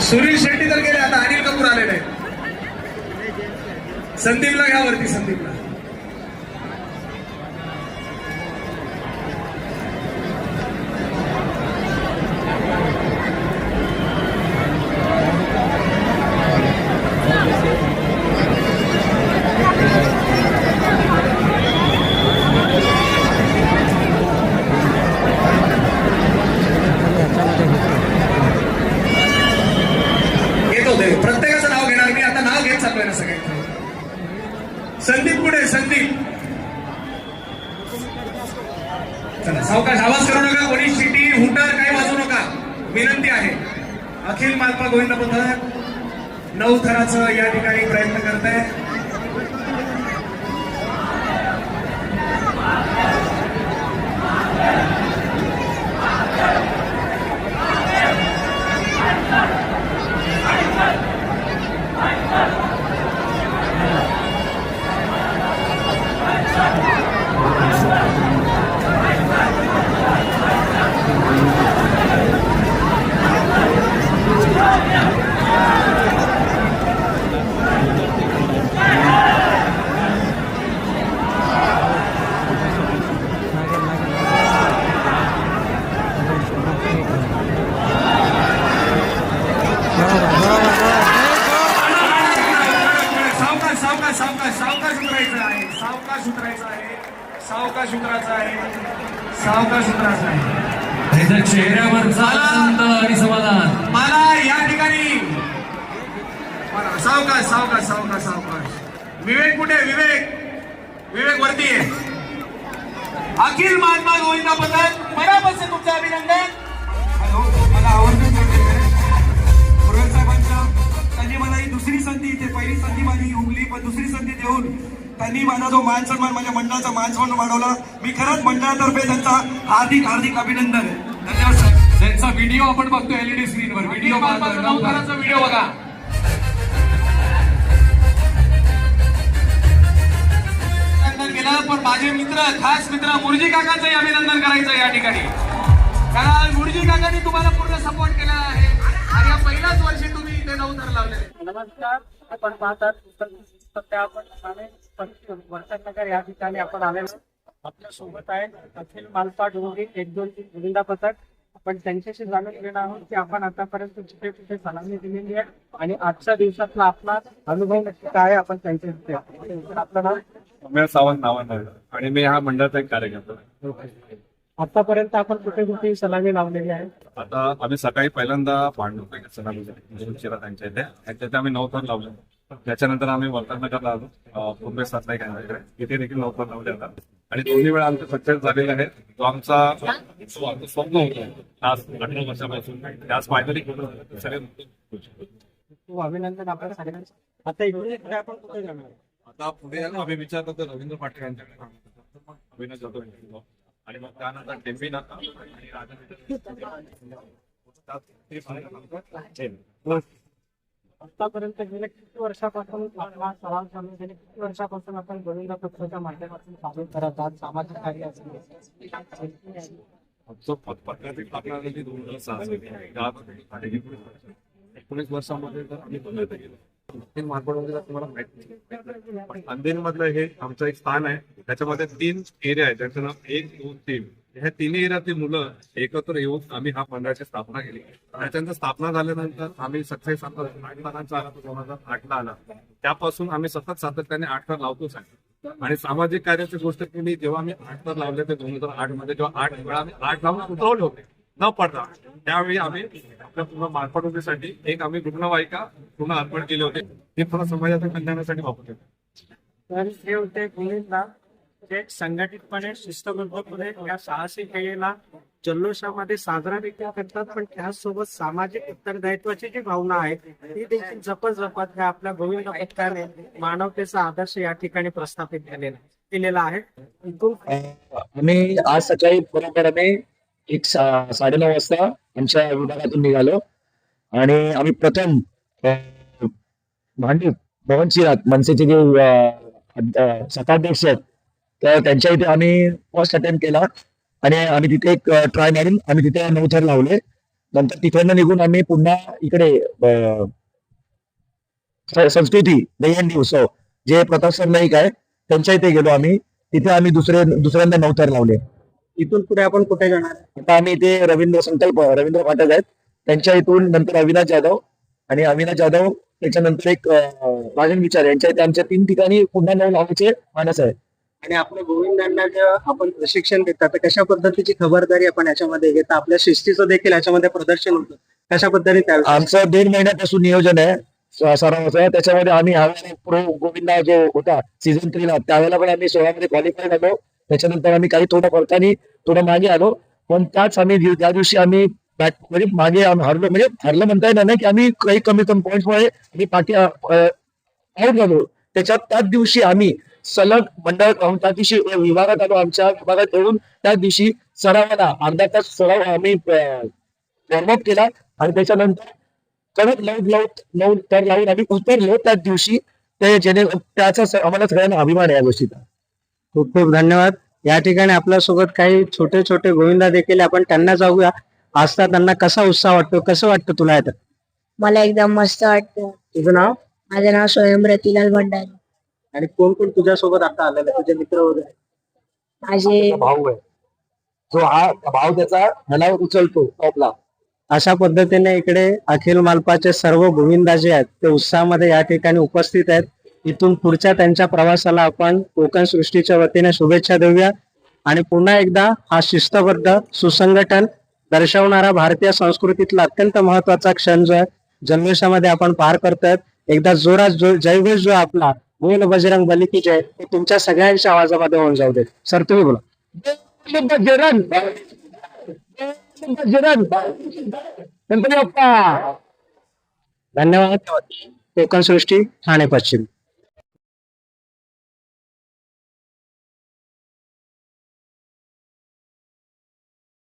सुनील शेट्टी तर गेले आता अनिल कपूर आलेले. आहेत संदीपला घ्या वरती संदीपला. संदीप पुढे संदीप. चला सावकाश आवाज करू नका. कोणी शिटी हुटर काही वाजू नका. विनंती आहे. अखिल मालपा गोविंद पथक नऊ थराचं या ठिकाणी प्रयत्न करत आहे सावकाश उतरायचं आहे. सावकाश उतरायचं आहे. त्याच्या चेहऱ्यावरचा आनंद आणि समाधान. मला या ठिकाणी सावकाश सावकाश सावकाश सावकाश. विवेक कुठे? विवेक. विवेक वरती आहे अखिल महात्मा गोविंदा पथक मनापासून तुमचं अभिनंदन. त्यांनी माझा जो मान सन्मान माझ्या मंडळाचा मान सन्मान वाढवला. मी खरंच मंडळातर्फे त्यांचा हार्दिक हार्दिक अभिनंदन आहे. धन्यवाद साहेब. त्यांचा व्हिडिओ आपण बघतो एलईडी स्क्रीनवर व्हिडिओ व्हिडिओ व्हिडिओ बघा. केलं पण माझे मित्र खास मित्र मुरजी काकांचंही अभिनंदन करायचं या ठिकाणी. कारण मुरजी काकांनी तुम्हाला पूर्ण सपोर्ट केला आहे. आणि या पहिल्याच वर्षी तुम्ही इथे नवतर लावले नमस्कार. आपण पाहतात सध्या आपण वर्षानगर या ठिकाणी आपण आलेलो आपल्यासोबत आहे अखिल मालपा डोंगरी एक दोन तीन गोविंदा पथक. आपण त्यांच्याशी जाणून घेणार आहोत की आपण आतापर्यंत कुठे कुठे सलामी दिलेली आहे आणि आजच्या दिवसातला आपला अनुभव नक्की काय आपण त्यांच्याशी आपलं नाव? सावंत नावानं. आणि मी हा मंडळाचा एक कार्यकर्ता आहे. आतापर्यंत आपण कुठे कुठे सलामी लावलेली आहे? आता आम्ही सकाळी पहिल्यांदा पांडू सणाला त्यांच्या इथे. त्यांच्या इथे आम्ही नऊ थर लावले त्याच्यानंतर आम्ही वर्तनगरला आलो. मुंबई सातलाई केंद्राकडे इथे देखील नऊ थर लावले आता आणि दोन्ही वेळा आमचे सक्सेस झालेले आहेत. जो आमचा स्वप्न होतं आज अठरा वर्षापासून ते आज फायनली सगळे अभिनंदन सगळ्यांचं. आता इकडे आपण कुठे जाणार? आता पुढे आम्ही विचारलं तर रवींद्र पाटील यांच्याकडे. अभिनय जातो यांच्याकडे. आणि मग त्यानंतर टेम्पी नाका आणि राजा आतापर्यंत गेल्या किती वर्षापासून आपला सराव चालू गेले किती वर्षापासून आपण गोविंदा पक्षाच्या माध्यमातून चालू करत आहात? सामाजिक कार्य असेल आमचं पत्राची स्थापना झाली दोन हजार सहा एकोणीस वर्षामध्ये तर आम्ही पुन्हा गेलो. तीन मार्केटमध्ये तुम्हाला माहिती पण अंधेरी मधलं हे आमचं एक स्थान आहे. त्याच्यामध्ये तीन एरिया आहे त्यांचं नाव एक दोन तीन. ह्या तिन्ही एरियातली मुलं एकत्र येऊन आम्ही हा मंडळाची स्थापना केली. त्याच्यानंतर स्थापना झाल्यानंतर आम्ही सक्सेस आता आठ आला दोन हजार आठला आला. त्यापासून आम्ही सतत सातत्याने आठ तर लावतोच आहे. आणि सामाजिक कार्याची गोष्ट केली जेव्हा आम्ही आठ तर लावले ते दोन हजार आठमध्ये जेव्हा आठ वेळा आम्ही आठ लावून उतरवले होते न पडता. त्यावेळी आम्ही आपल्या पूर्ण मालपाटोबीसाठी एक आम्ही रुग्णवाहिका पूर्ण अर्पण केले होते. ते पूर्ण समाजाच्या कल्याणासाठी वापरले तर हे होते गोविंदा जे संघटितपणे शिस्तबद्धपणे या साहसी खेळीला जल्लोषामध्ये साजरा देखील करतात. पण त्यासोबत सामाजिक उत्तरदायित्वाची जी भावना आहे ती देखील जपत जपत ह्या आपल्या गोविंद पथकाने मानवतेचा आदर्श या ठिकाणी प्रस्थापित केलेला केलेला आहे. आम्ही आज सकाळी बरोबर आम्ही एक साडेनऊ वाजता आमच्या विभागातून निघालो. आणि आम्ही प्रथम भांडी भवन शिरात मनसेचे जे अ, आहेत तर त्यांच्या इथे आम्ही फर्स्ट अटेम्प्ट केला. आणि आम्ही तिथे एक ट्राय मारून आम्ही तिथे नऊ थर लावले. नंतर तिकडनं निघून आम्ही पुन्हा इकडे संस्कृती दहीहंडी उत्सव जे प्रताप सर नाईक आहे त्यांच्या इथे गेलो आम्ही. तिथे आम्ही दुसरे दुसऱ्यांदा नऊ थर लावले. इथून पुढे आपण कुठे जाणार? आता आम्ही इथे रवींद्र संकल्प रवींद्र पाठक आहेत. त्यांच्या इथून नंतर अविनाश जाधव आणि अविनाश जाधव त्याच्यानंतर एक राजन विचार यांच्या इथे आमच्या तीन ठिकाणी पुन्हा नऊ लावण्याचे मानस आहे आणि आपल्या गोविंदांना जे आपण प्रशिक्षण देतात तर कशा पद्धतीची खबरदारी आपण याच्यामध्ये घेता? आपल्या शिस्तीचं देखील याच्यामध्ये प्रदर्शन होतं. कशा पद्धतीने त्या आमचं दीड महिन्यापासून नियोजन आहे सरावाचं त्याच्यामध्ये आम्ही ह्यावेळेला प्रो गोविंदा जो होता सीझन थ्रीला त्यावेळेला पण आम्ही सोळामध्ये क्वालिफाय झालो. त्याच्यानंतर आम्ही काही थोडं करताना थोडं मागे आलो. पण त्याच आम्ही त्या दिवशी आम्ही बॅट म्हणजे मागे आम्ही हरलो. म्हणजे हरलं म्हणता येणार नाही की आम्ही काही कमी कमी पॉईंट्समुळे आम्ही पाठी आउट झालो. त्याच्यात त्याच दिवशी आम्ही सलग मंडळ अं, त्या दिवशी विभागात आलो आमच्या विभागात येऊन त्याच दिवशी सरावाला अर्धा तास सराव आम्ही वॉर्मअप केला आणि त्याच्यानंतर कडक लावून लावून लावून तर लावून आम्ही उतरलो त्याच दिवशी. ते जेणे त्याचा स- आम्हाला सगळ्यांना अभिमान आहे या गोष्टीचा. खूप खूप धन्यवाद. या ठिकाणी आपल्यासोबत काही छोटे छोटे गोविंदा देखील. आपण त्यांना जाऊया. आजता त्यांना कसा उत्साह वाटतो कसं वाटतं तुला येतं मला एकदम मस्त वाटतं. तुझं नाव? माझं नाव स्वयं रतिलाल भंडारी. आणि कोण कोण तुझ्यासोबत आता आलेलं? तुझे मित्र वगैरे? माझे भाऊ आहे. जो हा भाऊ त्याचा ह्याला उचलतो टॉपला. अशा पद्धतीने इकडे अखिल मालपाचे सर्व गोविंदा जे आहेत. ते उत्साहामध्ये या ठिकाणी उपस्थित आहेत. इथून पुढच्या त्यांच्या प्रवासाला आपण कोकण सृष्टीच्या वतीने शुभेच्छा देऊया. आणि पुन्हा एकदा हा शिस्तबद्ध सुसंघटन दर्शवणारा भारतीय संस्कृतीतला अत्यंत महत्त्वाचा क्षण जो आहे जन्मेशामध्ये आपण पार करतोय. एकदा जोरात जो जयघोष जो आहे आपला. बोल बजरंग बली की जय. ते तुमच्या सगळ्यांच्या आवाजामध्ये होऊन जाऊ दे. सर तुम्ही बोला. बजरंग. बजरंग. गणपती बाप्पा. धन्यवाद. कोकण सृष्टी ठाणे पश्चिम.